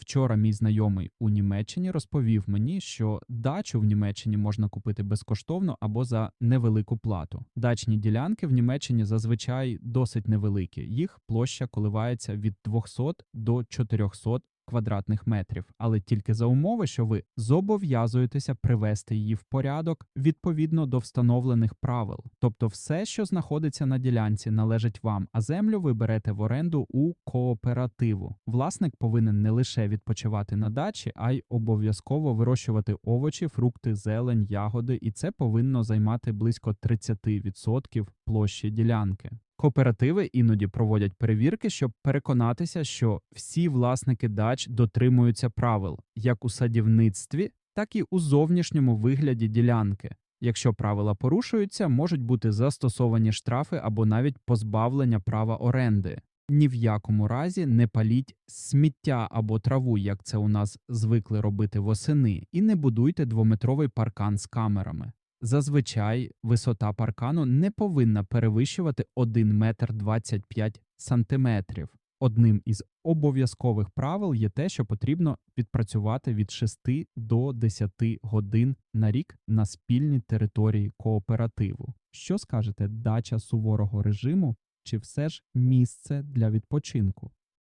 Вчора мій знайомий у Німеччині розповів мені, що дачу в Німеччині можна купити безкоштовно або за невелику плату. Дачні ділянки в Німеччині зазвичай досить невеликі. Їх площа коливається від 200 до 400 квадратних метрів, але тільки за умови, що ви зобов'язуєтеся привести її в порядок відповідно до встановлених правил. Тобто, все, що знаходиться на ділянці, належить вам, а землю ви берете в оренду у кооперативу. Власник повинен не лише відпочивати на дачі, а й обов'язково вирощувати овочі, фрукти, зелень, ягоди, і це повинно займати близько 30% площі ділянки. Кооперативи іноді проводять перевірки, щоб переконатися, що всі власники дач дотримуються правил як у садівництві, так і у зовнішньому вигляді ділянки. Якщо правила порушуються, можуть бути застосовані штрафи або навіть позбавлення права оренди. Ні в якому разі не паліть сміття або траву, як це у нас звикли робити восени, і не будуйте двометровий паркан з камерами. Зазвичай висота паркану не повинна перевищувати 1 метр 25 сантиметрів. Одним із обов'язкових правил є те, що потрібно відпрацювати від 6 до 10 годин на рік на спільній території кооперативу. Що скажете, дача суворого режиму чи все ж місце для відпочинку?